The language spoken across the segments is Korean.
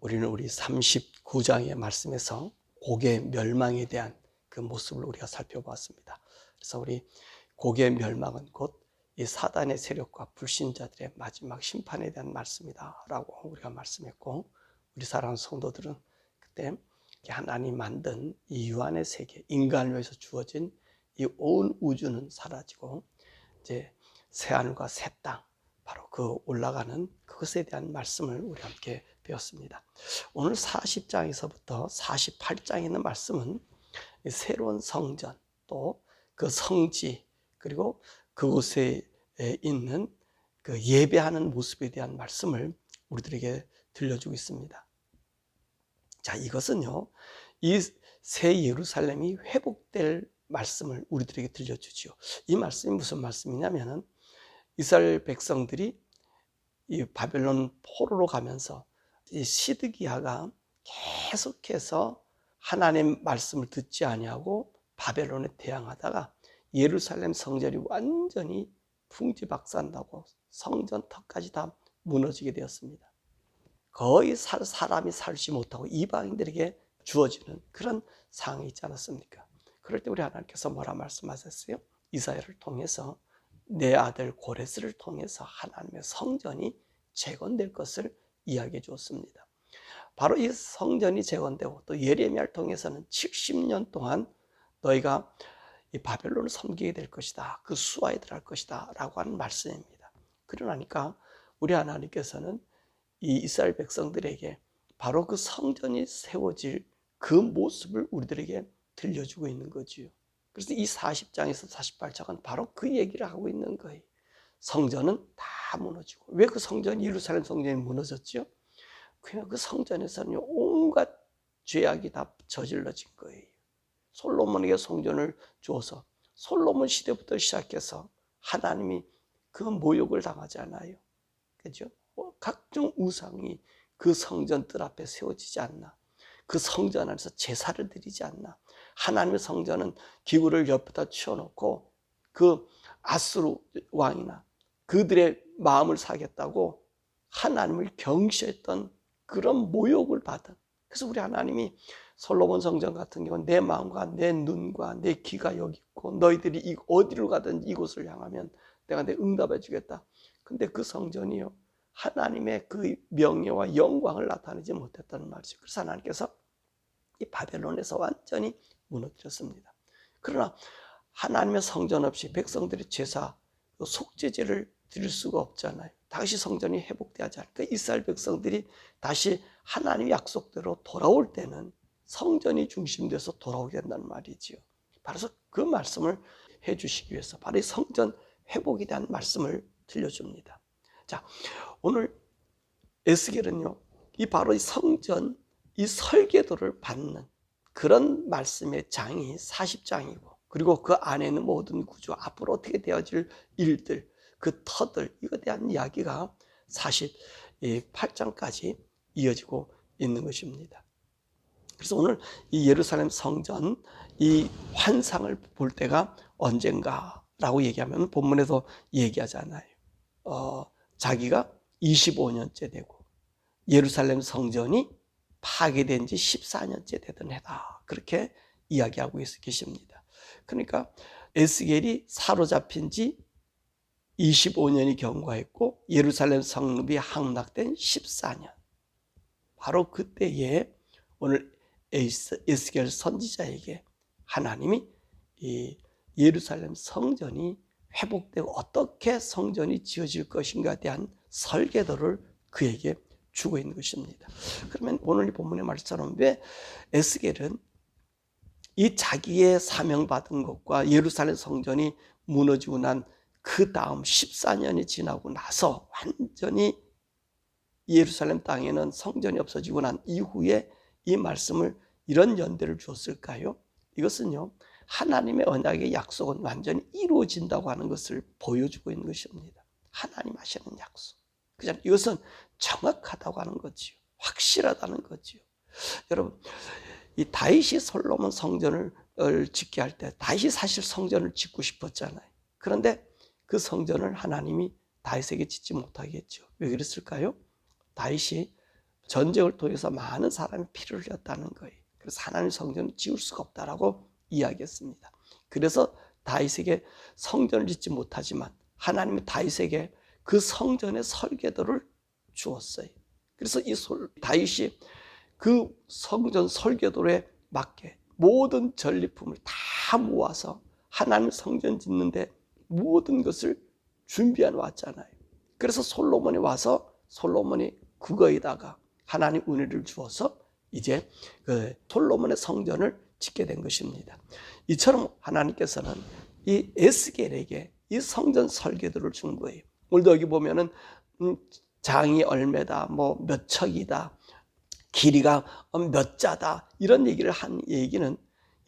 우리는 우리 39장의 말씀에서 고개 멸망에 대한 그 모습을 우리가 살펴보았습니다. 그래서 우리 고개 멸망은 곧 이 사단의 세력과 불신자들의 마지막 심판에 대한 말씀이다라고 우리가 말씀했고 우리 사랑하는 성도들은 그때 하나님 만든 이 유한의 세계, 인간을 위해서 주어진 이 온 우주는 사라지고 이제 새 하늘과 새 땅, 바로 그 올라가는 그것에 대한 말씀을 우리 함께 배웠습니다. 오늘 40장에서부터 48장에 있는 말씀은 새로운 성전, 또 그 성지, 그리고 그곳에 있는 그 예배하는 모습에 대한 말씀을 우리들에게 들려주고 있습니다. 자, 이것은요, 이 새 예루살렘이 회복될 말씀을 우리들에게 들려주지요. 이 말씀이 무슨 말씀이냐면은 이스라엘 백성들이 이 바벨론 포로로 가면서 이 시드기야가 계속해서 하나님 말씀을 듣지 아니하고 바벨론에 대항하다가 예루살렘 성전이 완전히 풍지박산나고 성전 턱까지 다 무너지게 되었습니다. 거의 사람이 살지 못하고 이방인들에게 주어지는 그런 상황이 있지 않았습니까? 그럴 때 우리 하나님께서 뭐라 말씀하셨어요? 이사야를 통해서 내 아들 고레스를 통해서 하나님의 성전이 재건될 것을 이야기해 주었습니다. 바로 이 성전이 재건되고 또 예레미야를 통해서는 70년 동안 너희가 이 바벨론을 섬기게 될 것이다. 그 수하에 들어갈 것이다. 라고 하는 말씀입니다. 그러나니까 우리 하나님께서는 이 이스라엘 백성들에게 바로 그 성전이 세워질 그 모습을 우리들에게 들려주고 있는 거지요. 그래서 이 40장에서 48장은 바로 그 얘기를 하고 있는 거예요. 성전은 다 무너지고. 왜 그 성전이, 예루살렘 성전이 무너졌죠? 그냥 그 성전에서는 온갖 죄악이 다 저질러진 거예요. 솔로몬에게 성전을 주어서 솔로몬 시대부터 시작해서 하나님이 그 모욕을 당하지 않아요. 그죠? 뭐 각종 우상이 그 성전 뜰 앞에 세워지지 않나. 그 성전 안에서 제사를 드리지 않나. 하나님의 성전은 기구를 옆에다 치워놓고 그 아수르 왕이나 그들의 마음을 사겠다고 하나님을 경시했던 그런 모욕을 받은. 그래서 우리 하나님이 솔로몬 성전 같은 경우는 내 마음과 내 눈과 내 귀가 여기 있고 너희들이 어디로 가든 이곳을 향하면 내가 내 응답해 주겠다. 근데 그 성전이요. 하나님의 그 명예와 영광을 나타내지 못했다는 말이죠. 그래서 하나님께서 이 바벨론에서 완전히 무너뜨렸습니다. 그러나 하나님의 성전 없이 백성들이 제사, 그 속죄제를 드릴 수가 없잖아요. 다시 성전이 회복되지 않을까? 이스라엘 백성들이 다시 하나님의 약속대로 돌아올 때는 성전이 중심돼서 돌아오게 된다는 말이지요. 바로 그 말씀을 해 주시기 위해서 바로 이 성전 회복에 대한 말씀을 들려줍니다. 자, 오늘 에스겔은요, 이 바로 이 성전, 이 설계도를 받는 그런 말씀의 장이 40장이고, 그리고 그 안에 있는 모든 구조, 앞으로 어떻게 되어질 일들, 그 터들, 이거에 대한 이야기가 48장까지 이어지고 있는 것입니다. 그래서 오늘 이 예루살렘 성전 이 환상을 볼 때가 언젠가라고 얘기하면 본문에서 얘기하잖아요. 어, 자기가 25년째 되고 예루살렘 성전이 파괴된 지 14년째 되던 해다. 그렇게 이야기하고 계십니다. 그러니까 에스겔이 사로잡힌 지 25년이 경과했고 예루살렘 성읍이 함락된 14년. 바로 그때에 오늘 에스겔 선지자에게 하나님이 이 예루살렘 성전이 회복되고 어떻게 성전이 지어질 것인가에 대한 설계도를 그에게 주고 있는 것입니다. 그러면 오늘 이 본문의 말처럼 왜 에스겔은 이 자기의 사명받은 것과 예루살렘 성전이 무너지고 난 그 다음 14년이 지나고 나서 완전히 예루살렘 땅에는 성전이 없어지고 난 이후에 이 말씀을 이런 연대를 주었을까요? 이것은요, 하나님의 언약의 약속은 완전히 이루어진다고 하는 것을 보여주고 있는 것입니다. 하나님 하시는 약속. 그죠? 이것은 정확하다고 하는 거지요. 확실하다는 거지요. 여러분, 이 다윗이 솔로몬 성전을 짓게 할 때 다윗이 사실 성전을 짓고 싶었잖아요. 그런데 그 성전을 하나님이 다윗에게 짓지 못하게 했죠. 왜 그랬을까요? 다윗이 전쟁을 통해서 많은 사람이 피를 흘렸다는 거예요. 그래서 하나님 성전을 지을 수가 없다라고 이야기했습니다. 그래서 다윗에게 성전을 짓지 못하지만 하나님이 다윗에게 그 성전의 설계도를 주었어요. 그래서 이 솔, 다윗이 그 성전 설계도에 맞게 모든 전리품을 다 모아서 하나님 성전 짓는데 모든 것을 준비해 왔잖아요. 그래서 솔로몬이 와서 솔로몬이 그거에다가 하나님 은혜를 주어서 이제 그 솔로몬의 성전을 짓게 된 것입니다. 이처럼 하나님께서는 이 에스겔에게 이 성전 설계도를 준 거예요. 오늘도 여기 보면은 음, 장이 얼마다, 뭐 몇 척이다, 길이가 몇 자다 이런 얘기를 한 얘기는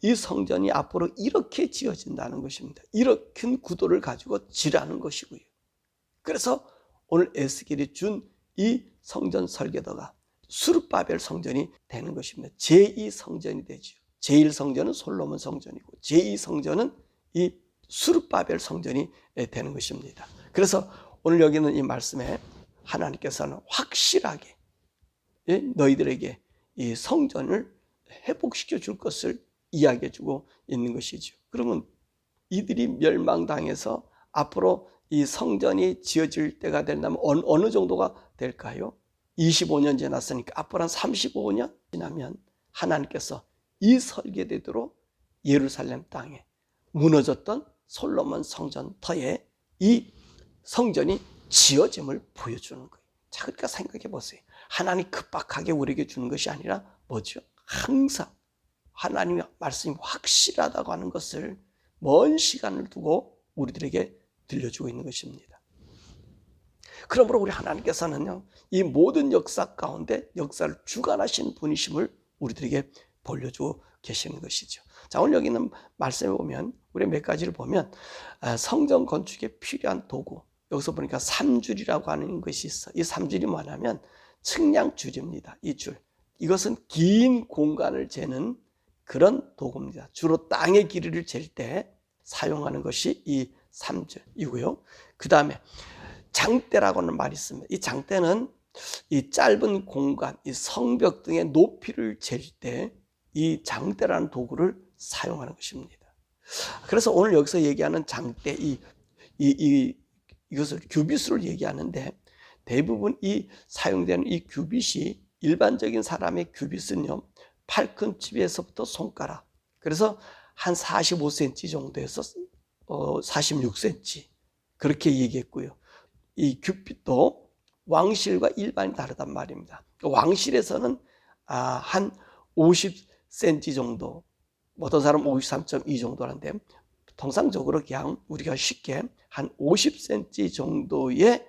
이 성전이 앞으로 이렇게 지어진다는 것입니다. 이렇게 구도를 가지고 지라는 것이고요. 그래서 오늘 에스겔이 준 이 성전 설계도가 수르바벨 성전이 되는 것입니다. 제2 성전이 되죠. 제1 성전은 솔로몬 성전이고 제2 성전은 이 수르바벨 성전이 되는 것입니다. 그래서 오늘 여기는 이 말씀에 하나님께서는 확실하게 너희들에게 이 성전을 회복시켜 줄 것을 이야기해 주고 있는 것이죠. 그러면 이들이 멸망당해서 앞으로 이 성전이 지어질 때가 된다면 어느, 정도가 될까요? 25년 지났으니까 앞으로 한 35년 지나면 하나님께서 이 설계대대로 예루살렘 땅에 무너졌던 솔로몬 성전 터에 이 성전이 지어짐을 보여주는 거예요. 자, 그러니까 생각해 보세요. 하나님 급박하게 우리에게 주는 것이 아니라 뭐죠? 항상 하나님의 말씀이 확실하다고 하는 것을 먼 시간을 두고 우리들에게 들려주고 있는 것입니다. 그러므로 우리 하나님께서는요, 이 모든 역사 가운데 역사를 주관하신 분이심을 우리들에게 보여주고 계시는 것이죠. 자, 오늘 여기 있는 말씀에 보면, 우리 몇 가지를 보면, 아, 성전 건축에 필요한 도구, 여기서 보니까 삼줄이라고 하는 것이 있어. 이 삼줄이 뭐냐면, 측량줄입니다. 이 줄. 이것은 긴 공간을 재는 그런 도구입니다. 주로 땅의 길이를 잴 때 사용하는 것이 이 삼줄이고요. 그 다음에 장대라고 하는 말이 있습니다. 이 장대는 이 짧은 공간, 이 성벽 등의 높이를 잴 때 이 장대라는 도구를 사용하는 것입니다. 그래서 오늘 여기서 얘기하는 장대, 이, 이, 이, 이것을 규비수를 얘기하는데 대부분 이 사용되는 이 규빗이 일반적인 사람의 규빗은요, 팔꿈치에서부터 손가락. 그래서 한 45cm 정도에서 어, 46cm. 그렇게 얘기했고요. 이 규빗도 왕실과 일반이 다르단 말입니다. 왕실에서는 아, 한 50cm 정도, 어떤 사람 53.2 정도라는데, 통상적으로 그냥 우리가 쉽게 한 50cm 정도의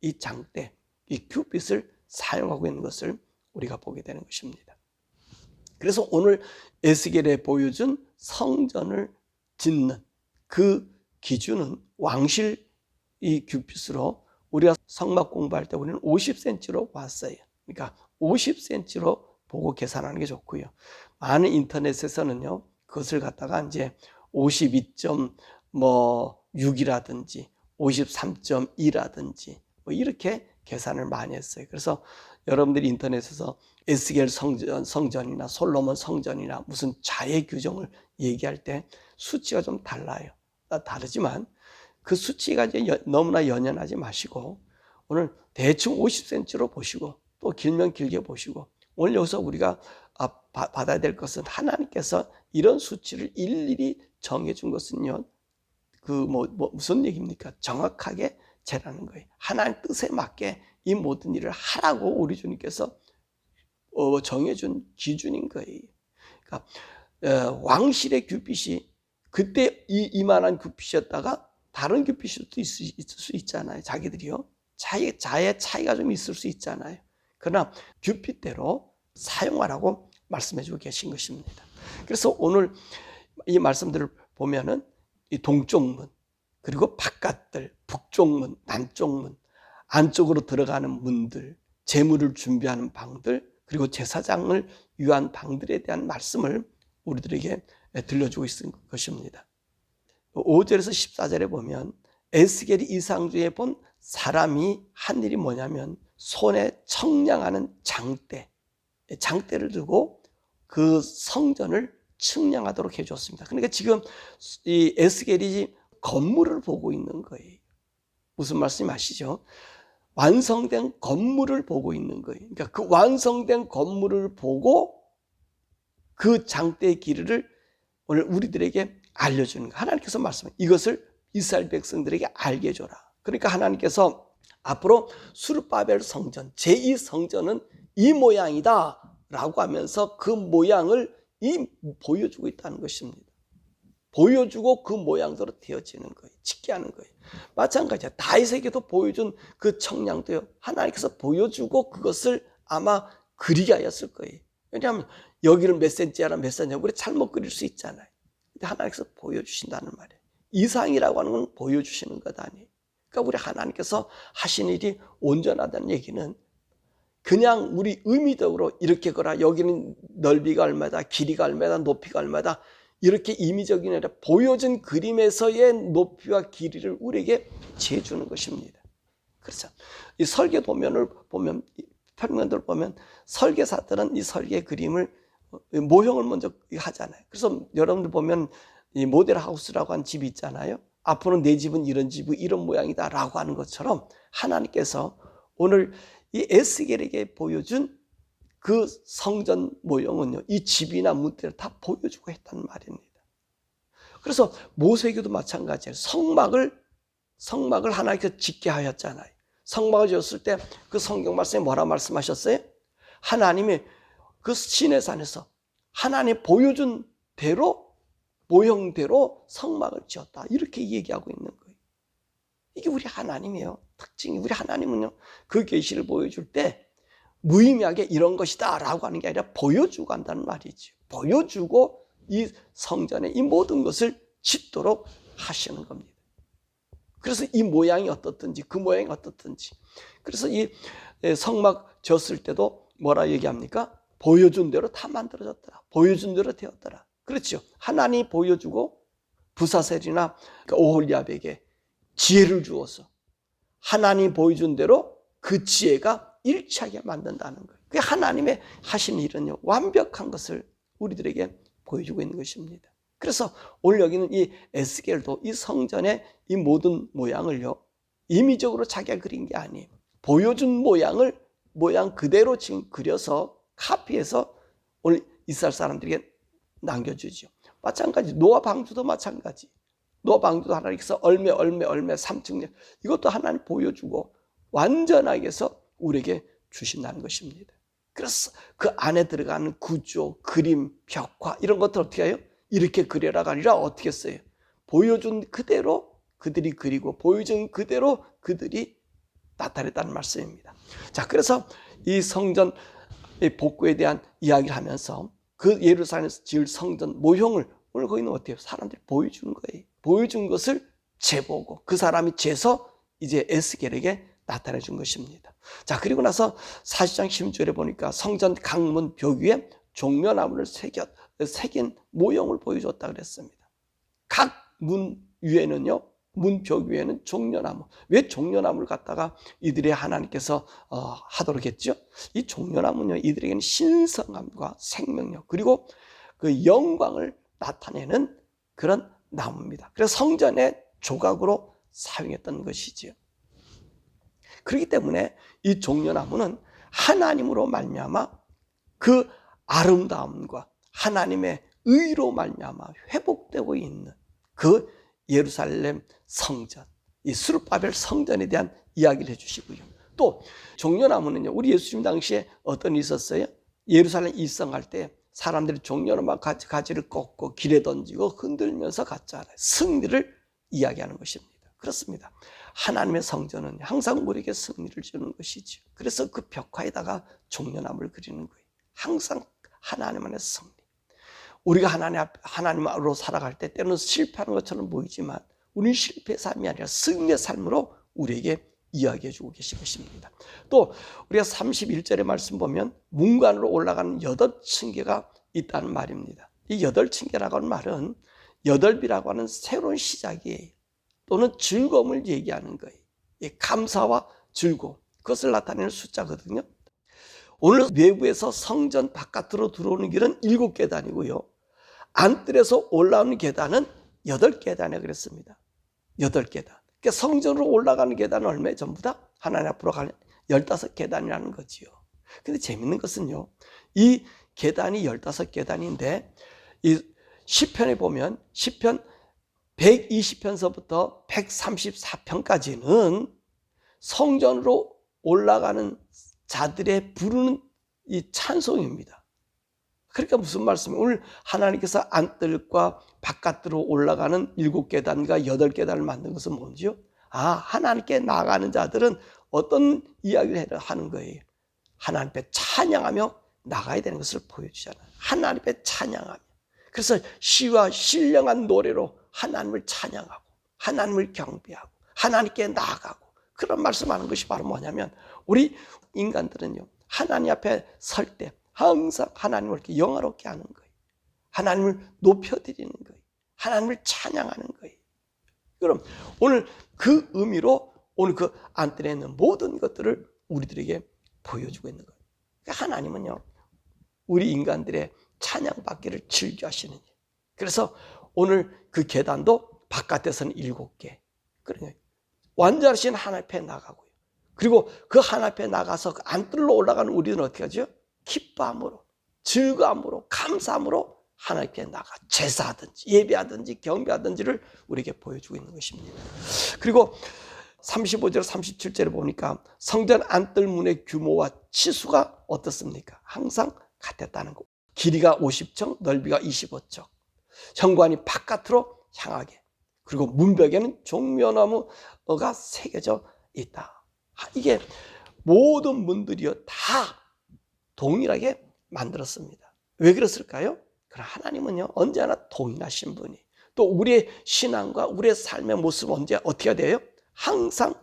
이 장대, 이 큐빗을 사용하고 있는 것을 우리가 보게 되는 것입니다. 그래서 오늘 에스겔에 보여준 성전을 짓는 그 기준은 왕실 이 큐빗으로 우리가 성막 공부할 때 우리는 50cm로 봤어요. 그러니까 50cm로 보고 계산하는 게 좋고요. 많은 인터넷에서는요, 그것을 갖다가 이제 52.6이라든지 53.2라든지 뭐 이렇게 계산을 많이 했어요. 그래서 여러분들이 인터넷에서 에스겔 성전, 성전이나 솔로몬 성전이나 무슨 자의 규정을 얘기할 때 수치가 좀 달라요. 아, 다르지만 그 수치가 이제 너무나 연연하지 마시고 오늘 대충 50cm로 보시고 또 길면 길게 보시고 오늘 여기서 우리가 아, 받아야 될 것은 하나님께서 이런 수치를 일일이 정해준 것은요. 그뭐 뭐 무슨 얘기입니까? 정확하게 재라는 거예요. 하나님 뜻에 맞게 이 모든 일을 하라고 우리 주님께서 어, 정해준 기준인 거예요. 그러니까 어, 왕실의 규빗이 그때 이, 이만한 규빗이었다가 다른 규빗일 수도 있, 있을 수 있잖아요. 자기들이요. 자의, 자의 차이가 좀 있을 수 있잖아요. 그러나 규빗대로 사용하라고 말씀해주고 계신 것입니다. 그래서 오늘 이 말씀들을 보면은 이 동쪽 문, 그리고 바깥들, 북쪽 문, 남쪽 문, 안쪽으로 들어가는 문들, 재물을 준비하는 방들, 그리고 제사장을 위한 방들에 대한 말씀을 우리들에게 들려주고 있는 것입니다. 5절에서 14절에 보면 에스겔이 이상 중에 본 사람이 한 일이 뭐냐면 손에 청량하는 장대, 장대를 두고 그 성전을 측량하도록 해줬습니다. 그러니까 지금 이 에스겔이 건물을 보고 있는 거예요. 무슨 말씀이 아시죠? 완성된 건물을 보고 있는 거예요. 그러니까 그 완성된 건물을 보고 그 장대의 길이를 오늘 우리들에게 알려주는 거. 하나님께서 말씀해 이것을 이스라엘 백성들에게 알게 해줘라. 그러니까 하나님께서 앞으로 수르바벨 성전, 제2 성전은 이 모양이다. 라고 하면서 그 모양을 이 보여주고 있다는 것입니다. 보여주고 그 모양대로 되어지는 거예요. 짓게 하는 거예요. 마찬가지야. 다윗에게도 보여준 그 청량도요. 하나님께서 보여주고 그것을 아마 그리게 하였을 거예요. 왜냐하면 여기를 몇 센치 하나 몇 센치 우리 잘못 그릴 수 있잖아요. 근데 하나님께서 보여주신다는 말이에요. 이상이라고 하는 건 보여주시는 것 아니에요. 그러니까 우리 하나님께서 하신 일이 온전하다는 얘기는 그냥 우리 의미적으로 이렇게 거라 여기는 넓이가 얼마다 길이가 얼마다 높이가 얼마다 이렇게 임의적인 아니라 보여진 그림에서의 높이와 길이를 우리에게 재주는 것입니다. 그렇죠. 이 설계 도면을 보면 설명들 보면 설계사들은 이 설계 그림을 어, 모형을 먼저 하잖아요. 그래서 여러분들 보면 이 모델 하우스라고 한 집이 있잖아요. 앞으로 내 집은 이런 집이 이런 모양이다라고 하는 것처럼 하나님께서 오늘 이 에스겔에게 보여준 그 성전 모형은요, 이 집이나 문대를 다 보여주고 했단 말입니다. 그래서 모세에게도 마찬가지예요. 성막을, 성막을 하나님께서 짓게 하였잖아요. 성막을 지었을 때 그 성경 말씀에 뭐라 말씀하셨어요? 하나님이 그 신의 산에서 하나님 보여준 대로, 모형대로 성막을 지었다. 이렇게 얘기하고 있는 거예요. 이게 우리 하나님이에요. 특징이 우리 하나님은요. 그 계시를 보여줄 때 무의미하게 이런 것이다 라고 하는 게 아니라 보여주고 한다는 말이죠. 보여주고 이 성전에 이 모든 것을 짓도록 하시는 겁니다. 그래서 이 모양이 어떻든지 그 모양이 어떻든지 그래서 이 성막 졌을 때도 뭐라 얘기합니까? 보여준 대로 다 만들어졌더라. 보여준 대로 되었더라. 그렇죠. 하나님 보여주고 부사셀이나 그러니까 오홀리압에게 지혜를 주어서 하나님 보여준 대로 그 지혜가 일치하게 만든다는 거예요. 그 하나님의 하신 일은요, 완벽한 것을 우리들에게 보여주고 있는 것입니다. 그래서 오늘 여기는 이 에스겔도 이 성전의 이 모든 모양을요, 임의적으로 자기가 그린 게 아니에요. 보여준 모양을 모양 그대로 지금 그려서 카피해서 오늘 이스라엘 사람들에게 남겨주죠. 마찬가지 노아 방주도 마찬가지. 노아 방주도 하나님께서 얼매 얼매 얼매 삼층 이것도 하나님 보여주고 완전하게 해서 우리에게 주신다는 것입니다. 그래서 그 안에 들어가는 구조, 그림, 벽화 이런 것들 어떻게 해요? 이렇게 그려라가 아니라 어떻게 써요? 보여준 그대로 그들이 그리고 보여준 그대로 그들이 나타냈다는 말씀입니다. 자, 그래서 이 성전 복구에 대한 이야기를 하면서 그 예루살렘에서 지을 성전 모형을 오늘 거기는 어때요? 사람들이 보여주는 거예요. 보여준 것을 재보고 그 사람이 재서 이제 에스겔에게 나타내 준 것입니다. 자, 그리고 나서 40장 16절에 보니까 성전 강문 벽 위에 종려나무를 새겨, 새긴 모형을 보여줬다 그랬습니다. 각 문 위에는요, 문 벽 위에는 종려나무. 왜 종려나무를 갖다가 이들의 하나님께서 어, 하도록 했죠? 이 종려나무는요, 이들에게는 신성함과 생명력, 그리고 그 영광을 나타내는 그런 나무입니다. 그래서 성전의 조각으로 사용했던 것이지요. 그렇기 때문에 이 종려나무는 하나님으로 말미암아 그 아름다움과 하나님의 의로 말미암아 회복되고 있는 그 예루살렘 성전, 이 수르바벨 성전에 대한 이야기를 해주시고요. 또 종려나무는요, 우리 예수님 당시에 어떤 일이 있었어요? 예루살렘 입성할 때 사람들이 종려나무 가지를 꺾고 길에 던지고 흔들면서 갔잖아요. 승리를 이야기하는 것입니다. 그렇습니다. 하나님의 성전은 항상 우리에게 승리를 주는 것이죠. 그래서 그 벽화에다가 종려나무를 그리는 거예요. 항상 하나님 안에 승리. 우리가 하나님 앞, 하나님으로 살아갈 때 때로는 실패하는 것처럼 보이지만 우리는 실패의 삶이 아니라 승리의 삶으로 우리에게 이야기해 주고 계신 것입니다. 또 우리가 31절의 말씀 보면 문관으로 올라가는 여덟 층계가 있다는 말입니다. 이 여덟 층계라고 하는 말은 여덟비라고 하는 새로운 시작이에요. 또는 즐거움을 얘기하는 거예요. 이 감사와 즐거움 그것을 나타내는 숫자거든요. 오늘 외부에서 성전 바깥으로 들어오는 길은 일곱 계단이고요. 안뜰에서 올라오는 계단은 여덟 계단에 그랬습니다. 여덟 계단. 그러니까 성전으로 올라가는 계단은 얼마에 전부 다 하나님 앞으로 가는 열다섯 계단이라는 거지요. 근데 재밌는 것은요. 이 계단이 열다섯 계단인데 이 시편에 보면 시편 120편서부터 134편까지는 성전으로 올라가는 자들의 부르는 이 찬송입니다. 그러니까 무슨 말씀이에요? 오늘 하나님께서 안뜰과 바깥으로 올라가는 일곱 계단과 여덟 계단을 만든 것은 뭔지요? 아, 하나님께 나가는 자들은 어떤 이야기를 하는 거예요? 하나님 앞에 찬양하며 나가야 되는 것을 보여주잖아요. 하나님 앞에 찬양하며. 그래서 시와 신령한 노래로 하나님을 찬양하고, 하나님을 경배하고, 하나님께 나아가고, 그런 말씀하는 것이 바로 뭐냐면, 우리 인간들은요, 하나님 앞에 설 때 항상 하나님을 이렇게 영화롭게 하는 거예요. 하나님을 높여드리는 거예요. 하나님을 찬양하는 거예요. 그럼 오늘 그 의미로 오늘 그 안뜰에 있는 모든 것들을 우리들에게 보여주고 있는 거예요. 그러니까 하나님은요, 우리 인간들의 찬양받기를 즐겨하시는 일. 그래서 오늘 그 계단도 바깥에서는 일곱 개. 그러니 완전하신 하나님 앞에 나가고요. 그리고 그 하나님 앞에 나가서 그 안뜰로 올라가는 우리는 어떻게 하죠? 기뻐함으로, 즐거움으로, 감사함으로 하나님께 나가 제사하든지 예배하든지 경배하든지를 우리에게 보여주고 있는 것입니다. 그리고 35절 37절을 보니까 성전 안뜰 문의 규모와 치수가 어떻습니까? 항상 같았다는 거. 길이가 50척, 넓이가 25척. 현관이 바깥으로 향하게. 그리고 문벽에는 종려나무가 새겨져 있다. 아, 이게 모든 문들이요 다 동일하게 만들었습니다. 왜 그랬을까요? 그러나 하나님은요 언제나 동일하신 분이 또 우리의 신앙과 우리의 삶의 모습 언제 어떻게 돼요? 항상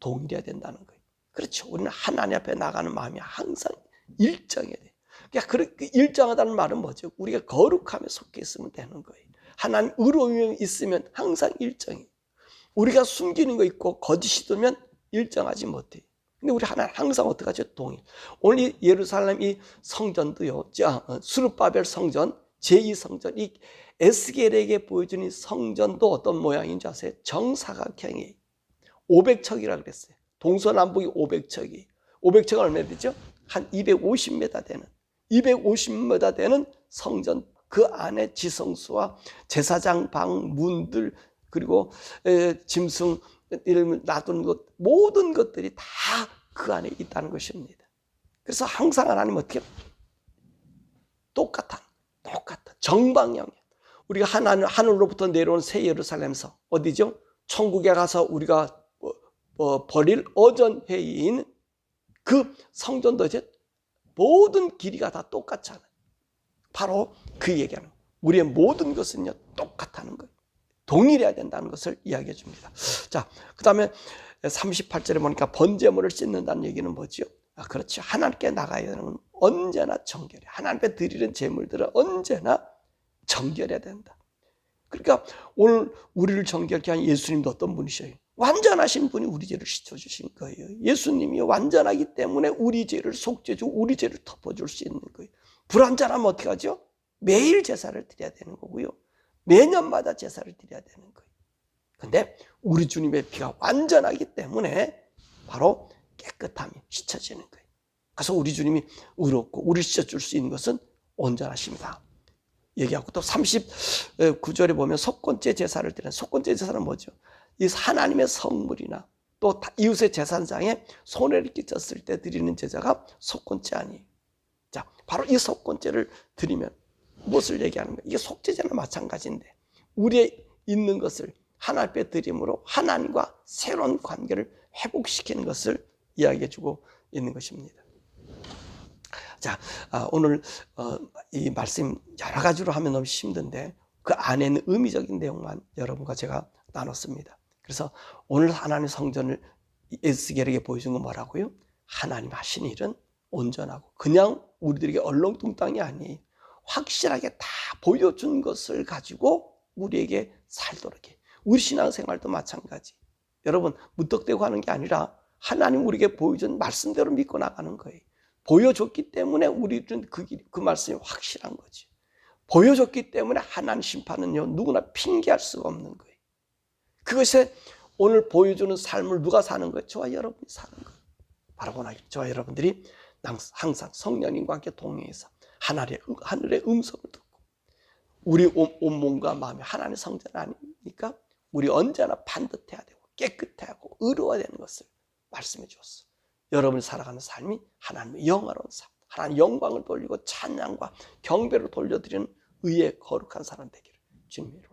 동일해야 된다는 거예요. 그렇죠. 우리는 하나님 앞에 나가는 마음이 항상 일정해야 돼요. 그러니까 그 일정하다는 말은 뭐죠? 우리가 거룩함에 속해 있으면 되는 거예요. 하나님 의로움이 있으면 항상 일정해. 우리가 숨기는 거 있고 거짓이 들면 일정하지 못해. 근데 우리 하나님 항상 어떻게 하죠? 동일. 오늘 예루살렘 이 성전도요. 자, 어, 수르바벨 성전, 제2 성전, 이 에스겔에게 보여주는 성전도 어떤 모양인지 아세요? 정사각형이 500척이라 그랬어요. 동서남북이 500척이. 500척은 얼마 되죠? 한 250m 되는 250m 되는 성전 그 안에 지성수와 제사장 방 문들 그리고 짐승 이름을 놔두는 것 모든 것들이 다 그 안에 있다는 것입니다. 그래서 항상 하나님 어떻게 똑같아 똑같아 정방향 우리가 하나님 하늘로부터 내려온 새 예루살렘서 어디죠? 천국에 가서 우리가 어, 어, 버릴 어전 회의인 그 성전도 이제 모든 길이가 다 똑같잖아요. 바로 그 얘기하는 우리의 모든 것은요 똑같다는 거예요. 동일해야 된다는 것을 이야기해 줍니다. 자, 그 다음에 38절에 보니까 번제물을 씻는다는 얘기는 뭐죠? 아, 그렇죠. 하나님께 나가야 되는 건 언제나 정결해. 하나님께 드리는 제물들은 언제나 정결해야 된다. 그러니까 오늘 우리를 정결케 한 예수님도 어떤 분이셔요? 완전하신 분이 우리 죄를 씻어주신 거예요. 예수님이 완전하기 때문에 우리 죄를 속죄주고 우리 죄를 덮어줄 수 있는 거예요. 불완전하면 어떻게 하죠? 매일 제사를 드려야 되는 거고요. 매년마다 제사를 드려야 되는 거예요. 근데 우리 주님의 피가 완전하기 때문에 바로 깨끗함이 씻어지는 거예요. 그래서 우리 주님이 의롭고 우리 씻어줄 수 있는 것은 온전하십니다. 얘기하고 또 39절에 보면 속건제 제사를 드리는 속건제 제사는 뭐죠? 이 하나님의 성물이나 또 이웃의 재산장에 손해를 끼쳤을 때 드리는 제사가 속건제 아니에요. 자, 바로 이 속건제를 드리면 무엇을 얘기하는 거예요? 이게 속죄제나 마찬가지인데 우리의 있는 것을 하나님 앞에 드림으로 하나님과 새로운 관계를 회복시키는 것을 이야기해 주고 있는 것입니다. 자, 아, 오늘 어, 이 말씀 여러 가지로 하면 너무 힘든데 그 안에는 의미적인 내용만 여러분과 제가 나눴습니다. 그래서 오늘 하나님 성전을 에스겔에게 보여준 건 뭐라고요? 하나님 하신 일은 온전하고 그냥 우리들에게 얼렁뚱땅이 아니에요. 확실하게 다 보여준 것을 가지고 우리에게 살도록 해. 우리 신앙생활도 마찬가지. 여러분 무턱대고 하는 게 아니라 하나님 우리에게 보여준 말씀대로 믿고 나가는 거예요. 보여줬기 때문에 우리는 그, 길- 그 말씀이 확실한 거지. 보여줬기 때문에 하나님 심판은요 누구나 핑계할 수가 없는 거예요. 그것에 오늘 보여주는 삶을 누가 사는 거예요? 저와 여러분이 사는 거예요. 바로 오늘 저와 여러분들이 항상 성령님과 함께 동행해서 하늘의, 하늘의 음성을 듣고 우리 온, 온몸과 마음이 하나님의 성전 아닙니까? 우리 언제나 반듯해야 되고 깨끗해야 하고 의로워야 되는 것을 말씀해 주었어. 여러분이 살아가는 삶이 하나님의 영화로운 삶, 하나님 영광을 돌리고 찬양과 경배를 돌려드리는 의의 거룩한 사람 되기를 축원합니다.